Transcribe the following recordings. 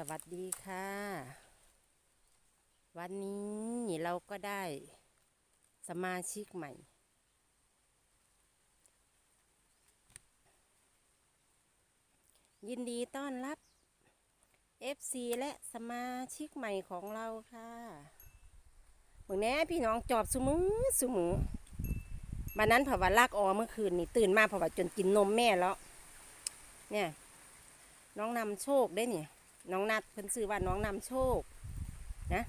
สวัสดีค่ะ วันนี้เราก็ได้สมาชิกใหม่ ยินดีต้อนรับ FC และสมาชิกใหม่ของเราค่ะเมื่อแน่พี่น้องจอบสุมือสุมือวันนั้นเพราะว่าลากออเมื่อคืนนี่ตื่นมาเพราะว่าจนกินนมแม่แล้ว เนี่ย น้องนำโชคได้เนี่ย น้องนัดเพิ่นซื้อว่าน้องนำโชค นะ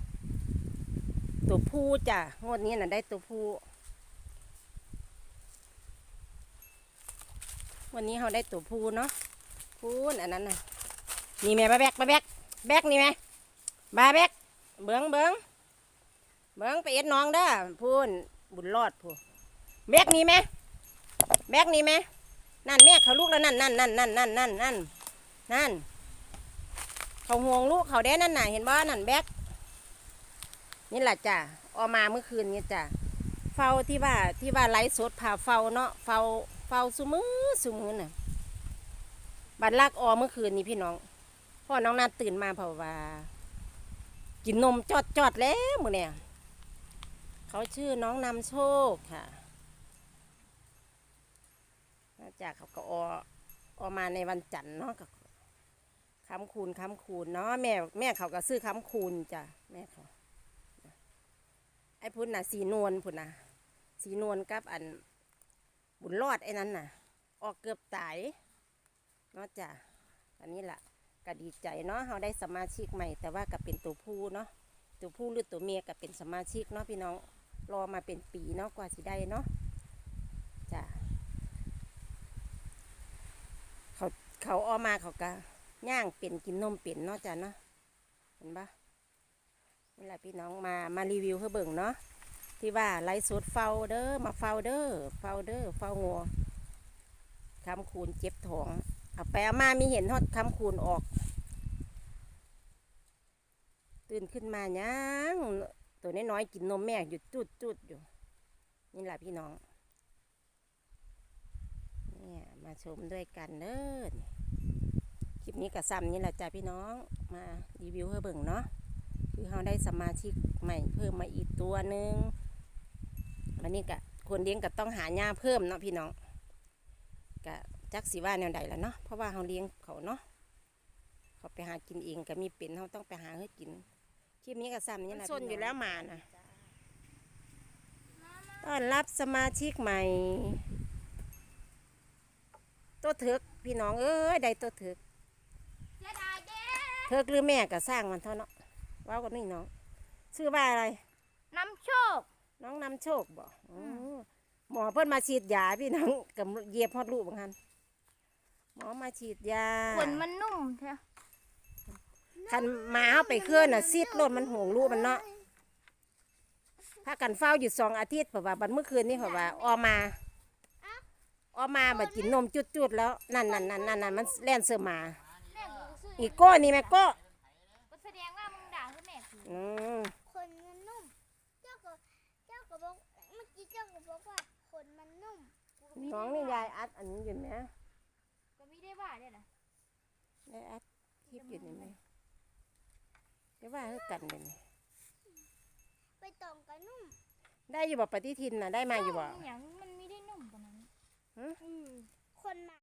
ตัวผู้จ้ะงวดนี้น่ะได้ตัวผู้วันนี้เราได้ตัวผู้เนาะพูนอันนั้นน่ะนี่แม่บาแบกบาแบกแบกนี่แม่บาแบกเบิ้งเบิ้งเบิ้งไปเอ็ดน้องเด้อพูนบุญรอดพูแบกนี่แม่แบกนี่แม่นั่นแม่เขาลูกแล้วนั่นนั่นนั่นนั่นนั่นนั่นนั่นนั่น เขาห่วงลูกเขาได้นั่นน่ะเห็นบ่นั่นแบกนี่แหละจ้ะออกมาเมื่อคืนนี่จ้ะเฝ้าที่ว่าที่ว่าไลฟ์สดผ่าเฝ้าเนาะเฝ้าเฝ้าสุมือสุมือน่ะบัดลากออเมื่อคืนนี้พี่น้องพ่อน้องนาตื่นมาเพราะว่ากินนมจอดจอดแล้วมือเนี่ยเขาชื่อน้องนำโชคค่ะมาจากเขาก็ออออกมาในวันจันทร์เนาะก็ คำคูณคำคูณเนาะแม่แม่เขาก็ซื้อคำคูณจ้ะแม่เขาไอ้พุ่นน่ะสีนวลพุ่นน่ะ สีนวลกับอันบุญรอดไอ้นั้นน่ะ ออกเกือบตายเนาะจ้ะอันนี้แหละก็ดีใจเนาะเราได้สมาชิกใหม่ แต่ว่าก็เป็นตัวผู้เนาะตัวผู้หรือตัวเมียก็เป็นสมาชิกเนาะพี่น้องรอมาเป็นปีเนาะกว่าสิได้เนาะจ้ะเขาเขาออกมาเขาก็ ย่างเป็นกินนมเป็นเนาะจ้ะเนาะเห็นปะนี่แหละพี่น้องมามารีวิวเพื่อเบิ่งเนาะที่ว่าไลฟ์สดเฝ้าเด้อมาเฝ้าเด้อเฝ้าเด้อเฝ้างัวคำคูณเจ็บท้องเอาไปเอามามีเห็นทอดคำคูณออก ตื่นขึ้นมาย่างตัวน้อยๆกินนมแม่อยู่จุดจุดอยู่นี่แหละพี่น้องเนี่ยมาชมด้วยกันเด้อ ลิปนี้กับซ้ำนี่แหละจ้ะพี่น้องมารีวิวให้เบิ่งเนาะคือเราได้สมาชิกใหม่เพิ่มมาอีกตัวหนึ่งวันนี้กะคนเลี้ยงก็ต้องหาหญ้าเพิ่มเนาะพี่น้องกะจักสีว่าแนวใดแล้วเนาะเพราะว่าเราเลี้ยงเขาเนาะเขาไปหากินเองก็มีเป็นเราต้องไปหาให้กินคลิปนี้กับซ้ำนี่แหละส้นอยู่แล้วหมานะต้อนรับสมาชิกใหม่ ตัวเถิกพี่น้องเอ้ยได้ตัวเถิกเสียดาย เด้เธอหรือแม่ก็สร้างมันเท่าเนาะว้าวกันนี่น้องชื่อว่าอะไร น้ำโชค น้องนำโชคบ่อ๋อหมอเพิ่นมาฉีดยาพี่น้องกับเหยียบฮอดลูกบางคันหมอมาฉีดยาขนมันนุ่มใช่คันหมาเอาไปเคลื่อนน่ะซีดรถมันห่วงลูกมันเนาะถ้ากันเฝ้าอยู่สองอาทิตย์เพราะว่าบัดเมื่อคืนนี่เพราะว่าออกมาออกมาบัดกินนมจุดๆแล้วนั่นนั่นนั่นนั่นนั่นมันแล่นเสือหมาแม่กูซื้ ออีกโก้นี่แม่โก้ก็แสดงว่ามึงด่าคือแม่กูอืมขนมันนุ่ม เจ้าก็เจ้าก็บอกเมื่อกี้เจ้าก็บอกว่าขนมันนุ่มกูก็มีน้องนี่ยายอัดอันนี้อยู่ไหมก็มีได้ว่าเนี่ยนะยายอัดคลิปอยู่นี่ไหมเดี๋ยวว่าคือกันเดี๋ยวนี้ไปตองกันนุ่มได้อยู่บ่ปฏิทินน่ะได้มาอยู่บ่อย่างมันมีได้นุ่มกว่านั้น อืมคนมา